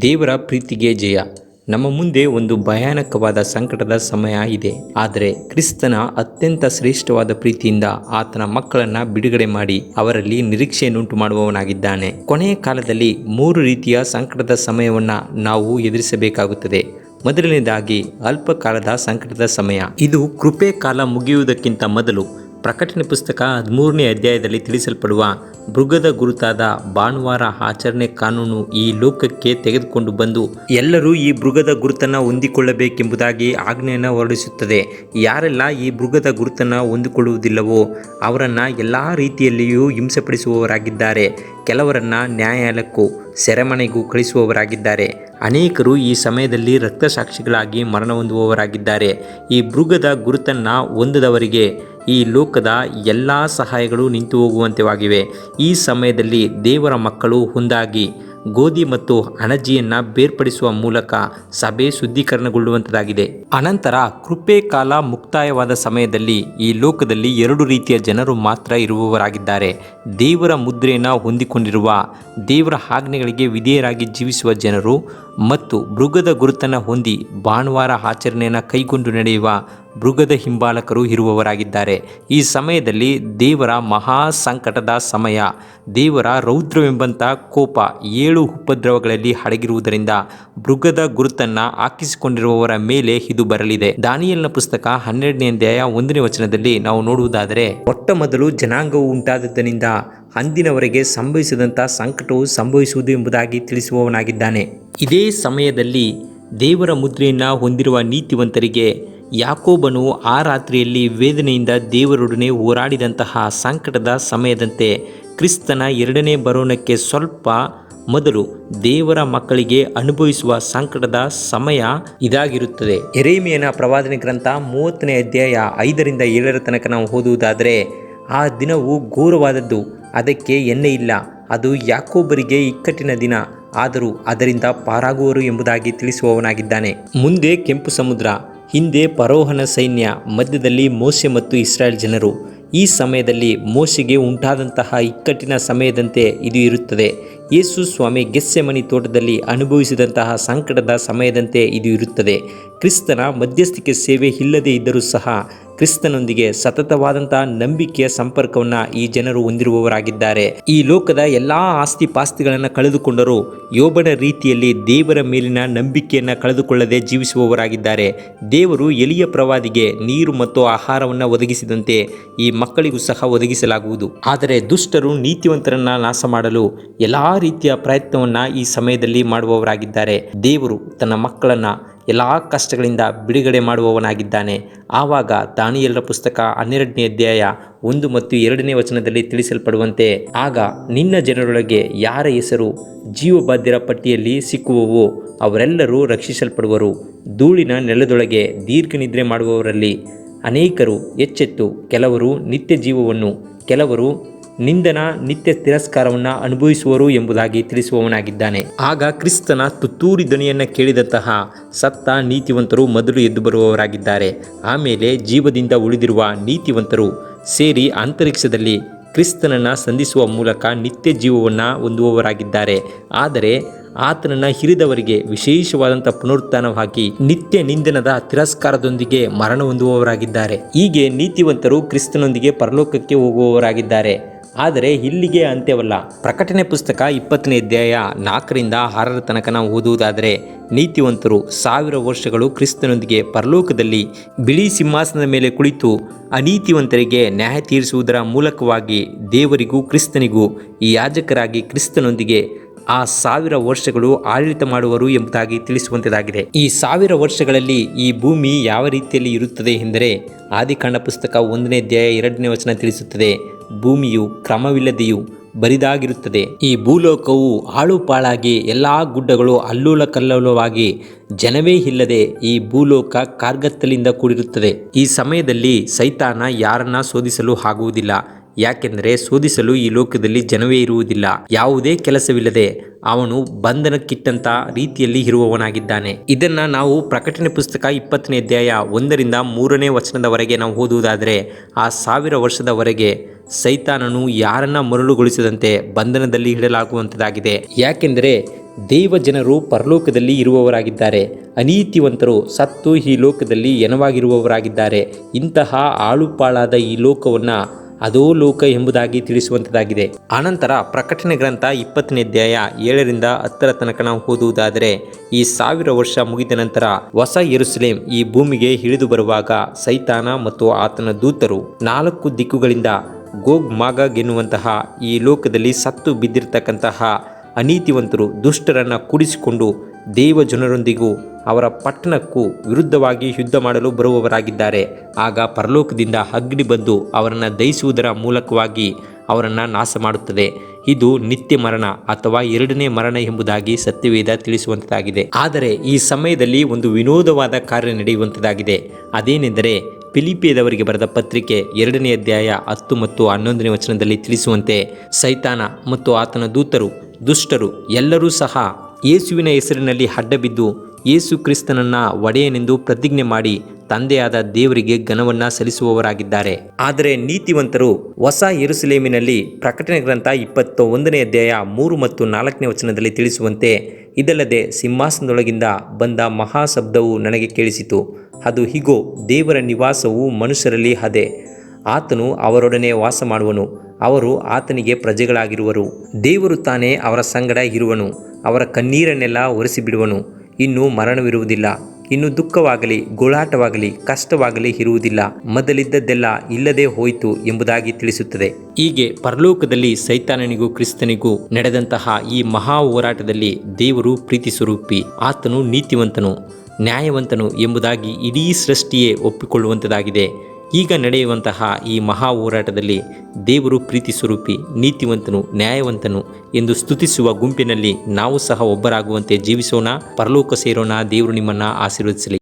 ದೇವರ ಪ್ರೀತಿಗೆ ಜಯ. ನಮ್ಮ ಮುಂದೆ ಒಂದು ಭಯಾನಕವಾದ ಸಂಕಟದ ಸಮಯ ಇದೆ. ಆದರೆ ಕ್ರಿಸ್ತನ ಅತ್ಯಂತ ಶ್ರೇಷ್ಠವಾದ ಪ್ರೀತಿಯಿಂದ ಆತನ ಮಕ್ಕಳನ್ನ ಬಿಡುಗಡೆ ಮಾಡಿ ಅವರಲ್ಲಿ ನಿರೀಕ್ಷೆಯನ್ನುಂಟು ಮಾಡುವವನಾಗಿದ್ದಾನೆ. ಕೊನೆಯ ಕಾಲದಲ್ಲಿ ಮೂರು ರೀತಿಯ ಸಂಕಟದ ಸಮಯವನ್ನ ನಾವು ಎದುರಿಸಬೇಕಾಗುತ್ತದೆ. ಮೊದಲನೇದಾಗಿ ಅಲ್ಪಕಾಲದ ಸಂಕಟದ ಸಮಯ. ಇದು ಕೃಪೆ ಕಾಲ ಮುಗಿಯುವುದಕ್ಕಿಂತ ಮೊದಲು ಪ್ರಕಟಣೆ ಪುಸ್ತಕ ಹದಿಮೂರನೇ ಅಧ್ಯಾಯದಲ್ಲಿ ತಿಳಿಸಲ್ಪಡುವ ಮೃಗದ ಗುರುತಾದ ಭಾನುವಾರ ಆಚರಣೆ ಕಾನೂನು ಈ ಲೋಕಕ್ಕೆ ತೆಗೆದುಕೊಂಡು ಬಂದು ಎಲ್ಲರೂ ಈ ಮೃಗದ ಗುರುತನ್ನು ಹೊಂದಿಕೊಳ್ಳಬೇಕೆಂಬುದಾಗಿ ಆಜ್ಞೆಯನ್ನು ಹೊರಡಿಸುತ್ತದೆ. ಯಾರೆಲ್ಲ ಈ ಮೃಗದ ಗುರುತನ್ನು ಹೊಂದಿಕೊಳ್ಳುವುದಿಲ್ಲವೋ ಅವರನ್ನು ಎಲ್ಲ ರೀತಿಯಲ್ಲಿಯೂ ಹಿಂಸೆಪಡಿಸುವವರಾಗಿದ್ದಾರೆ. ಕೆಲವರನ್ನು ನ್ಯಾಯಾಲಯಕ್ಕೂ ಸೆರೆಮನೆಗೂ ಕಳಿಸುವವರಾಗಿದ್ದಾರೆ. ಅನೇಕರು ಈ ಸಮಯದಲ್ಲಿ ರಕ್ತಸಾಕ್ಷಿಗಳಾಗಿ ಮರಣ ಹೊಂದುವವರಾಗಿದ್ದಾರೆ. ಈ ಮೃಗದ ಗುರುತನ್ನು ಹೊಂದದವರಿಗೆ ಈ ಲೋಕದ ಎಲ್ಲ ಸಹಾಯಗಳು ನಿಂತು ಹೋಗುವಂತೆವಾಗಿವೆ ಈ ಸಮಯದಲ್ಲಿ ದೇವರ ಮಕ್ಕಳು ಒಂದಾಗಿ ಗೋಧಿ ಮತ್ತು ಅಣಜಿಯನ್ನು ಬೇರ್ಪಡಿಸುವ ಮೂಲಕ ಸಭೆ ಶುದ್ಧೀಕರಣಗೊಳ್ಳುವಂಥದ್ದಾಗಿದೆ ಅನಂತರ ಕೃಪೆ ಕಾಲ ಮುಕ್ತಾಯವಾದ ಸಮಯದಲ್ಲಿ ಈ ಲೋಕದಲ್ಲಿ ಎರಡು ರೀತಿಯ ಜನರು ಮಾತ್ರ ಇರುವವರಾಗಿದ್ದಾರೆ. ದೇವರ ಮುದ್ರೆಯನ್ನು ಹೊಂದಿಕೊಂಡಿರುವ ದೇವರ ಆಜ್ಞೆಗಳಿಗೆ ವಿಧೇಯರಾಗಿ ಜೀವಿಸುವ ಜನರು ಮತ್ತು ಮೃಗದ ಗುರುತನ್ನು ಹೊಂದಿ ಭಾನುವಾರ ಆಚರಣೆಯನ್ನು ಕೈಗೊಂಡು ನಡೆಯುವ ಮೃಗದ ಹಿಂಬಾಲಕರು ಇರುವವರಾಗಿದ್ದಾರೆ. ಈ ಸಮಯದಲ್ಲಿ ದೇವರ ಮಹಾ ಸಂಕಟದ ಸಮಯ. ದೇವರ ರೌದ್ರವೆಂಬಂಥ ಕೋಪ ಏಳು ಉಪದ್ರವಗಳಲ್ಲಿ ಅಡಗಿರುವುದರಿಂದ ಮೃಗದ ಗುರುತನ್ನು ಹಾಕಿಸಿಕೊಂಡಿರುವವರ ಮೇಲೆ ಇದು ಬರಲಿದೆ. ದಾನಿಯಲ್ನ ಪುಸ್ತಕ ಹನ್ನೆರಡನೇ ಅಧ್ಯಾಯ ಒಂದನೇ ವಚನದಲ್ಲಿ ನಾವು ನೋಡುವುದಾದರೆ ಮೊಟ್ಟ ಮೊದಲು ಜನಾಂಗವು ಉಂಟಾದದ್ದರಿಂದ ಅಂದಿನವರೆಗೆ ಸಂಭವಿಸಿದಂಥ ಸಂಕಟವು ಸಂಭವಿಸುವುದು ಎಂಬುದಾಗಿ ತಿಳಿಸುವವನಾಗಿದ್ದಾನೆ. ಇದೇ ಸಮಯದಲ್ಲಿ ದೇವರ ಮುದ್ರೆಯನ್ನು ಹೊಂದಿರುವ ನೀತಿವಂತರಿಗೆ ಯಾಕೋಬನು ಆ ರಾತ್ರಿಯಲ್ಲಿ ವೇದನೆಯಿಂದ ದೇವರೊಡನೆ ಹೋರಾಡಿದಂತಹ ಸಂಕಟದ ಸಮಯದಂತೆ ಕ್ರಿಸ್ತನ ಎರಡನೇ ಬರೋಣಕ್ಕೆ ಸ್ವಲ್ಪ ಮೊದಲು ದೇವರ ಮಕ್ಕಳಿಗೆ ಅನುಭವಿಸುವ ಸಂಕಟದ ಸಮಯ ಇದಾಗಿರುತ್ತದೆ. ಎರೇಮಿಯನ ಪ್ರವಾದನೆ ಗ್ರಂಥ ಮೂವತ್ತನೇ ಅಧ್ಯಾಯ ಐದರಿಂದ ಏಳರ ತನಕ ನಾವು ಓದುವುದಾದರೆ, ಆ ದಿನವು ಘೋರವಾದದ್ದು. ಅದಕ್ಕೆ ಎಣ್ಣೆ ಇಲ್ಲ. ಅದು ಯಾಕೋಬರಿಗೆ ಇಕ್ಕಟ್ಟಿನ ದಿನ. ಆದರೂ ಅದರಿಂದ ಪಾರಾಗುವರು ಎಂಬುದಾಗಿ ತಿಳಿಸುವವನಾಗಿದ್ದಾನೆ. ಮುಂದೆ ಕೆಂಪು ಸಮುದ್ರ, ಹಿಂದೆ ಪರೋಹನ ಸೈನ್ಯ, ಮಧ್ಯದಲ್ಲಿ ಮೋಸೆ ಮತ್ತು ಇಸ್ರಾಯೇಲ್ ಜನರು. ಈ ಸಮಯದಲ್ಲಿ ಮೋಸೆಗೆ ಉಂಟಾದಂತಹ ಇಕ್ಕಟ್ಟಿನ ಸಮಯದಂತೆ ಇದು ಇರುತ್ತದೆ. ಯೇಸು ಸ್ವಾಮಿ ಗೆಸ್ಸೆಮನಿ ತೋಟದಲ್ಲಿ ಅನುಭವಿಸಿದಂತಹ ಸಂಕಟದ ಸಮಯದಂತೆ ಇದು ಇರುತ್ತದೆ. ಕ್ರಿಸ್ತನ ಮಧ್ಯಸ್ಥಿಕೆ ಸೇವೆ ಇಲ್ಲದೇ ಇದ್ದರೂ ಸಹ ಕ್ರಿಸ್ತನೊಂದಿಗೆ ಸತತವಾದಂತಹ ನಂಬಿಕೆಯ ಸಂಪರ್ಕವನ್ನು ಈ ಜನರು ಹೊಂದಿರುವವರಾಗಿದ್ದಾರೆ. ಈ ಲೋಕದ ಎಲ್ಲಾ ಆಸ್ತಿ ಪಾಸ್ತಿಗಳನ್ನು ಕಳೆದುಕೊಂಡರೂ ಯೋಬನ ರೀತಿಯಲ್ಲಿ ದೇವರ ಮೇಲಿನ ನಂಬಿಕೆಯನ್ನು ಕಳೆದುಕೊಳ್ಳದೆ ಜೀವಿಸುವವರಾಗಿದ್ದಾರೆ. ದೇವರು ಎಲಿಯ ಪ್ರವಾದಿಗೆ ನೀರು ಮತ್ತು ಆಹಾರವನ್ನು ಒದಗಿಸಿದಂತೆ ಈ ಮಕ್ಕಳಿಗೂ ಸಹ ಒದಗಿಸಲಾಗುವುದು. ಆದರೆ ದುಷ್ಟರು ನೀತಿವಂತರನ್ನ ನಾಶ ಮಾಡಲು ಎಲ್ಲಾ ರೀತಿಯ ಪ್ರಯತ್ನವನ್ನು ಈ ಸಮಯದಲ್ಲಿ ಮಾಡುವವರಾಗಿದ್ದಾರೆ. ದೇವರು ತನ್ನ ಮಕ್ಕಳನ್ನು ಎಲ್ಲ ಕಷ್ಟಗಳಿಂದ ಬಿಡುಗಡೆ ಮಾಡುವವನಾಗಿದ್ದಾನೆ. ಆವಾಗ ದಾನಿಯಲ್ಲರ ಪುಸ್ತಕ ಹನ್ನೆರಡನೇ ಅಧ್ಯಾಯ ಒಂದು ಮತ್ತು ಎರಡನೇ ವಚನದಲ್ಲಿ ತಿಳಿಸಲ್ಪಡುವಂತೆ, ಆಗ ನಿನ್ನ ಜನರೊಳಗೆ ಯಾರ ಹೆಸರು ಜೀವಬಾಧ್ಯರ ಪಟ್ಟಿಯಲ್ಲಿ ಸಿಕ್ಕುವವು, ಅವರೆಲ್ಲರೂ ರಕ್ಷಿಸಲ್ಪಡುವರು. ಧೂಳಿನ ನೆಲದೊಳಗೆ ದೀರ್ಘ ನಿದ್ರೆ ಮಾಡುವವರಲ್ಲಿ ಅನೇಕರು ಎಚ್ಚೆತ್ತು, ಕೆಲವರು ನಿತ್ಯ ಜೀವವನ್ನು ಕೆಲವರು ನಿಂದನ ನಿತ್ಯ ತಿರಸ್ಕಾರವನ್ನು ಅನುಭವಿಸುವರು ಎಂಬುದಾಗಿ ತಿಳಿಸುವವನಾಗಿದ್ದಾನೆ. ಆಗ ಕ್ರಿಸ್ತನ ತುತ್ತೂರಿ ದಣಿಯನ್ನು ಕೇಳಿದಂತಹ ಸತ್ತ ನೀತಿವಂತರು ಮೊದಲು ಎದ್ದು ಬರುವವರಾಗಿದ್ದಾರೆ. ಆಮೇಲೆ ಜೀವದಿಂದ ಉಳಿದಿರುವ ನೀತಿವಂತರು ಸೇರಿ ಅಂತರಿಕ್ಷದಲ್ಲಿ ಕ್ರಿಸ್ತನನ್ನು ಸಂಧಿಸುವ ಮೂಲಕ ನಿತ್ಯ ಜೀವವನ್ನು ಹೊಂದುವವರಾಗಿದ್ದಾರೆ. ಆದರೆ ಆತನನ್ನು ಹಿರಿದವರಿಗೆ ವಿಶೇಷವಾದಂಥ ಪುನರುತ್ಥಾನವಾಗಿ ನಿತ್ಯ ನಿಂದನದ ತಿರಸ್ಕಾರದೊಂದಿಗೆ ಮರಣ ಹೊಂದುವವರಾಗಿದ್ದಾರೆ. ಹೀಗೆ ನೀತಿವಂತರು ಕ್ರಿಸ್ತನೊಂದಿಗೆ ಪರಲೋಕಕ್ಕೆ ಹೋಗುವವರಾಗಿದ್ದಾರೆ. ಆದರೆ ಇಲ್ಲಿಗೆ ಅಂತ್ಯವಲ್ಲ. ಪ್ರಕಟಣೆ ಪುಸ್ತಕ ಇಪ್ಪತ್ತನೇ ಅಧ್ಯಾಯ ನಾಲ್ಕರಿಂದ ಆರರ ತನಕ ನಾವು ಓದುವುದಾದರೆ, ನೀತಿವಂತರು ಸಾವಿರ ವರ್ಷಗಳು ಕ್ರಿಸ್ತನೊಂದಿಗೆ ಪರಲೋಕದಲ್ಲಿ ಬಿಳಿ ಸಿಂಹಾಸನದ ಮೇಲೆ ಕುಳಿತು ಅನೀತಿವಂತರಿಗೆ ನ್ಯಾಯ ತೀರಿಸುವುದರ ಮೂಲಕವಾಗಿ ದೇವರಿಗೂ ಕ್ರಿಸ್ತನಿಗೂ ಈ ಯಾಜಕರಾಗಿ ಕ್ರಿಸ್ತನೊಂದಿಗೆ ಆ ಸಾವಿರ ವರ್ಷಗಳು ಆಡಳಿತ ಮಾಡುವರು ಎಂಬುದಾಗಿ ತಿಳಿಸುವಂತಾಗಿದೆ ಈ ಸಾವಿರ ವರ್ಷಗಳಲ್ಲಿ ಈ ಭೂಮಿ ಯಾವ ರೀತಿಯಲ್ಲಿ ಇರುತ್ತದೆ ಎಂದರೆ, ಆದಿಕಾಂಡ ಪುಸ್ತಕ ಒಂದನೇ ಅಧ್ಯಾಯ ಎರಡನೇ ವಚನ ತಿಳಿಸುತ್ತದೆ. ಭೂಮಿಯು ಕ್ರಮವಿಲ್ಲದೆಯೂ ಬರಿದಾಗಿರುತ್ತದೆ. ಈ ಭೂಲೋಕವು ಹಾಳುಪಾಳಾಗಿ ಎಲ್ಲ ಗುಡ್ಡಗಳು ಅಲ್ಲೂಲ ಕಲ್ಲೋಲವಾಗಿ ಜನವೇ ಇಲ್ಲದೆ ಈ ಭೂಲೋಕ ಕಾರ್ಗತ್ತಲಿಂದ ಕೂಡಿರುತ್ತದೆ. ಈ ಸಮಯದಲ್ಲಿ ಸೈತಾನ ಯಾರನ್ನ ಶೋಧಿಸಲು ಆಗುವುದಿಲ್ಲ. ಯಾಕೆಂದರೆ ಶೋಧಿಸಲು ಈ ಲೋಕದಲ್ಲಿ ಜನವೇ ಇರುವುದಿಲ್ಲ. ಯಾವುದೇ ಕೆಲಸವಿಲ್ಲದೆ ಅವನು ಬಂಧನಕ್ಕಿಟ್ಟಂತ ರೀತಿಯಲ್ಲಿ ಇರುವವನಾಗಿದ್ದಾನೆ. ಇದನ್ನ ನಾವು ಪ್ರಕಟಣೆ ಪುಸ್ತಕ ಇಪ್ಪತ್ತನೇ ಅಧ್ಯಾಯ ಒಂದರಿಂದ ಮೂರನೇ ವಚನದವರೆಗೆ ನಾವು ಓದುವುದಾದರೆ, ಆ ಸಾವಿರ ವರ್ಷದವರೆಗೆ ಸೈತಾನನು ಯಾರನ್ನ ಮರಳುಗೊಳಿಸದಂತೆ ಬಂಧನದಲ್ಲಿ ಇಡಲಾಗುವಂಥದ್ದಾಗಿದೆ. ಯಾಕೆಂದರೆ ದೈವ ಜನರು ಪರಲೋಕದಲ್ಲಿ ಇರುವವರಾಗಿದ್ದಾರೆ. ಅನೀತಿವಂತರು ಸತ್ತು ಈ ಲೋಕದಲ್ಲಿ ಎನವಾಗಿರುವವರಾಗಿದ್ದಾರೆ. ಇಂತಹ ಆಳುಪಾಳಾದ ಈ ಲೋಕವನ್ನು ಅದೋ ಲೋಕ ಎಂಬುದಾಗಿ ತಿಳಿಸುವಂಥದ್ದಾಗಿದೆ. ಆನಂತರ ಪ್ರಕಟಣೆ ಗ್ರಂಥ ಇಪ್ಪತ್ತನೇ ಅಧ್ಯಾಯ ಏಳರಿಂದ ಹತ್ತರ ತನಕ ನಾವು ಓದುವುದಾದರೆ, ಈ ಸಾವಿರ ವರ್ಷ ಮುಗಿದ ನಂತರ ಹೊಸ ಯೆರೂಸಲೇಮ್ ಈ ಭೂಮಿಗೆ ಇಳಿದು ಬರುವಾಗ ಸೈತಾನ ಮತ್ತು ಆತನ ದೂತರು ನಾಲ್ಕು ದಿಕ್ಕುಗಳಿಂದ ಗೋಗ್ ಮಾಗಾಗ್ ಎನ್ನುವಂತಹ ಈ ಲೋಕದಲ್ಲಿ ಸತ್ತು ಬಿದ್ದಿರತಕ್ಕಂತಹ ಅನೀತಿವಂತರು ದುಷ್ಟರನ್ನು ಕೂಡಿಸಿಕೊಂಡು ದೇವ ಜನರೊಂದಿಗೂ ಅವರ ಪಟ್ಟಣಕ್ಕೂ ವಿರುದ್ಧವಾಗಿ ಯುದ್ಧ ಮಾಡಲು ಬರುವವರಾಗಿದ್ದಾರೆ. ಆಗ ಪರಲೋಕದಿಂದ ಅಗ್ನಿ ಬಂದು ಅವರನ್ನು ದಯಿಸುವುದರ ಮೂಲಕವಾಗಿ ಅವರನ್ನು ನಾಶ ಮಾಡುತ್ತದೆ. ಇದು ನಿತ್ಯ ಮರಣ ಅಥವಾ ಎರಡನೇ ಮರಣ ಎಂಬುದಾಗಿ ಸತ್ಯವೇದ ತಿಳಿಸುವಂತಾಗಿದೆ ಆದರೆ ಈ ಸಮಯದಲ್ಲಿ ಒಂದು ವಿನೋದವಾದ ಕಾರ್ಯ ನಡೆಯುವಂಥದ್ದಾಗಿದೆ ಅದೇನೆಂದರೆ ಫಿಲಿಪಿಯದವರಿಗೆ ಬರೆದ ಪತ್ರಿಕೆ ಎರಡನೇ ಅಧ್ಯಾಯ ಹತ್ತು ಮತ್ತು ಹನ್ನೊಂದನೇ ವಚನದಲ್ಲಿ ತಿಳಿಸುವಂತೆ, ಸೈತಾನ ಮತ್ತು ಆತನ ದೂತರು, ದುಷ್ಟರು ಎಲ್ಲರೂ ಸಹ ಯೇಸುವಿನ ಹೆಸರಿನಲ್ಲಿ ಅಡ್ಡಬಿದ್ದು, ಯೇಸು ಕ್ರಿಸ್ತನನ್ನ ಒಡೆಯನೆಂದು ಪ್ರತಿಜ್ಞೆ ಮಾಡಿ ತಂದೆಯಾದ ದೇವರಿಗೆ ಘನವನ್ನ ಸಲ್ಲಿಸುವವರಾಗಿದ್ದಾರೆ. ಆದರೆ ನೀತಿವಂತರು ಹೊಸ ಯೆರೂಸಲೇಮಿನಲ್ಲಿ ಪ್ರಕಟಣೆ ಗ್ರಂಥ ಇಪ್ಪತ್ತ ಒಂದನೇ ಅಧ್ಯಾಯ ಮೂರು ಮತ್ತು ನಾಲ್ಕನೇ ವಚನದಲ್ಲಿ ತಿಳಿಸುವಂತೆ, ಇದಲ್ಲದೆ ಸಿಂಹಾಸನದೊಳಗಿಂದ ಬಂದ ಮಹಾಶಬ್ದವು ನನಗೆ ಕೇಳಿಸಿತು. ಅದು ಹೀಗೋ, ದೇವರ ನಿವಾಸವು ಮನುಷ್ಯರಲ್ಲಿ ಅದೇ ಆತನು ಅವರೊಡನೆ ವಾಸ ಮಾಡುವನು ಅವರು ಆತನಿಗೆ ಪ್ರಜೆಗಳಾಗಿರುವರು. ದೇವರು ತಾನೇ ಅವರ ಸಂಗಡ ಇರುವನು, ಅವರ ಕಣ್ಣೀರನ್ನೆಲ್ಲ ಒರೆಸಿಬಿಡುವನು. ಇನ್ನು ಮರಣವಿರುವುದಿಲ್ಲ, ಇನ್ನು ದುಃಖವಾಗಲಿ, ಗೋಳಾಟವಾಗಲಿ, ಕಷ್ಟವಾಗಲಿ ಇರುವುದಿಲ್ಲ, ಮೊದಲಿದ್ದದ್ದೆಲ್ಲ ಇಲ್ಲದೆ ಹೋಯಿತು ಎಂಬುದಾಗಿ ತಿಳಿಸುತ್ತದೆ. ಹೀಗೆ ಪರಲೋಕದಲ್ಲಿ ಸೈತಾನನಿಗೂ ಕ್ರಿಸ್ತನಿಗೂ ನಡೆದಂತಹ ಈ ಮಹಾ ಹೋರಾಟದಲ್ಲಿ ದೇವರು ಪ್ರೀತಿ ಸ್ವರೂಪಿ, ಆತನು ನೀತಿವಂತನು. ನ್ಯಾಯವಂತನು ಎಂಬುದಾಗಿ ಇಡೀ ಸೃಷ್ಟಿಯೇ ಒಪ್ಪಿಕೊಳ್ಳುವಂಥದ್ದಾಗಿದೆ ಈಗ ನಡೆಯುವಂತಹ ಈ ಮಹಾ ಹೋರಾಟದಲ್ಲಿ ದೇವರು ಪ್ರೀತಿ ಸ್ವರೂಪಿ, ನೀತಿವಂತನು, ನ್ಯಾಯವಂತನು ಎಂದು ಸ್ತುತಿಸುವ ಗುಂಪಿನಲ್ಲಿ ನಾವು ಸಹ ಒಬ್ಬರಾಗುವಂತೆ ಜೀವಿಸೋಣ, ಪರಲೋಕ ಸೇರೋಣ, ದೇವರು ನಿಮ್ಮನ್ನು ಆಶೀರ್ವದಿಸಲಿ.